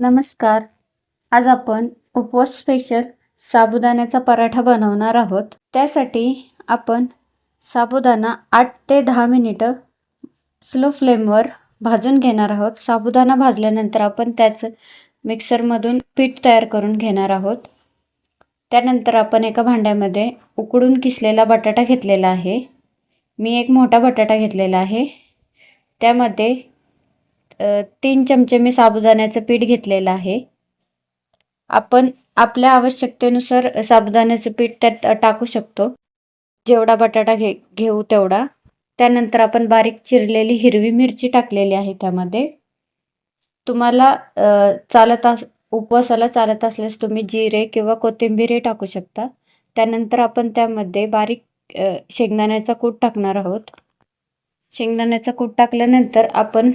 नमस्कार. आज आपण उपवास स्पेशल साबुदाण्याचा पराठा बनवणार आहोत. त्यासाठी आपण साबुदाणा आठ ते दहा मिनिटं स्लो फ्लेमवर भाजून घेणार आहोत. साबुदाणा भाजल्यानंतर आपण त्याचं मिक्सरमधून पीठ तयार करून घेणार आहोत. त्यानंतर आपण एका भांड्यामध्ये उकडून किसलेला बटाटा घेतलेला आहे. मी एक मोठा बटाटा घेतलेला आहे. त्यामध्ये तीन चमचे मी साबुदाण्याचं पीठ घेतलेलं आहे. आपण आपल्या आवश्यकतेनुसार साबुदाण्याचं पीठ त्यात टाकू शकतो. जेवढा बटाटा घे घेऊ तेवढा. त्यानंतर आपण बारीक चिरलेली हिरवी मिरची टाकलेली आहे त्यामध्ये. तुम्हाला चालत अस उपवासाला चालत असल्यास तुम्ही जिरे किंवा कोथिंबीरही टाकू शकता. त्यानंतर आपण त्यामध्ये बारीक शेंगदाण्याचा कूट टाकणार आहोत. शेंगदाण्याचा कूट टाकल्यानंतर आपण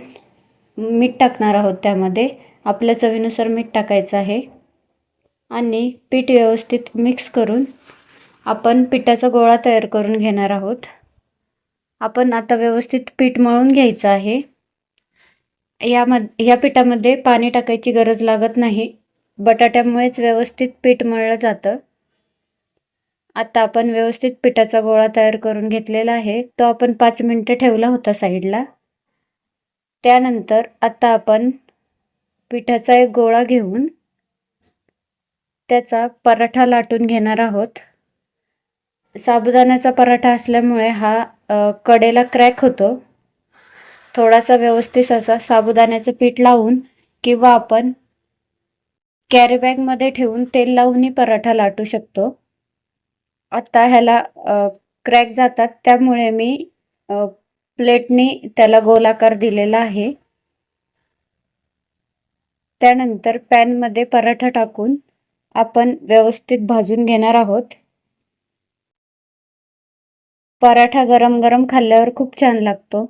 मीठ टाकणार आहोत त्यामध्ये. आपल्या चवीनुसार मीठ टाकायचं आहे. आणि पीठ व्यवस्थित मिक्स करून आपण पिठाचा गोळा तयार करून घेणार आहोत. आपण आता व्यवस्थित पीठ मळून घ्यायचं आहे. यामध्ये या पिठामध्ये पाणी टाकायची गरज लागत नाही. बटाट्यामुळेच व्यवस्थित पीठ मळलं जातं. आता आपण व्यवस्थित पिठाचा गोळा तयार करून घेतलेला आहे. तो आपण पाच मिनटं ठेवला होता साईडला. त्यानंतर आता आपण पिठाचा एक गोळा घेऊन त्याचा पराठा लाटून घेणार आहोत. साबुदाण्याचा पराठा असल्यामुळे हा कडेला क्रॅक होतो. थोडासा व्यवस्थित असा साबुदाण्याचं पीठ लावून किंवा आपण कॅरीबॅगमध्ये ठेवून तेल लावूनही पराठा लाटू शकतो. आत्ता ह्याला क्रॅक जातात. त्यामुळे मी प्लेटनी त्याला गोलाकार दिलेला आहे. त्यानंतर पॅनमध्ये पराठा टाकून आपण व्यवस्थित भाजून घेणार आहोत. पराठा गरम गरम खाल्ल्यावर खूप छान लागतो.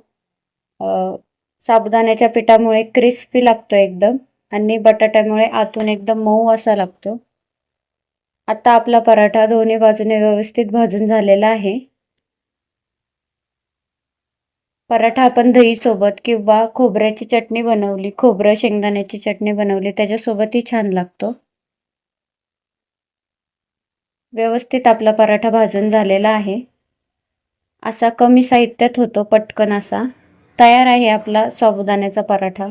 साबुदाण्याच्या पिठामुळे क्रिस्पी लागतो एकदम आणि बटाट्यामुळे आतून एकदम मऊ असा लागतो. आता आपला पराठा दोन्ही बाजूने व्यवस्थित भाजून झालेला आहे. पराठा आपण दहीसोबत किंवा खोबऱ्याची चटणी बनवली खोबरं शेंगदाण्याची चटणी बनवली त्याच्यासोबतही छान लागतो. व्यवस्थित आपला पराठा भाजून झालेला आहे. असा कमी साहित्यात होतो पटकन असा. तयार आहे आपला साबुदाण्याचा पराठा.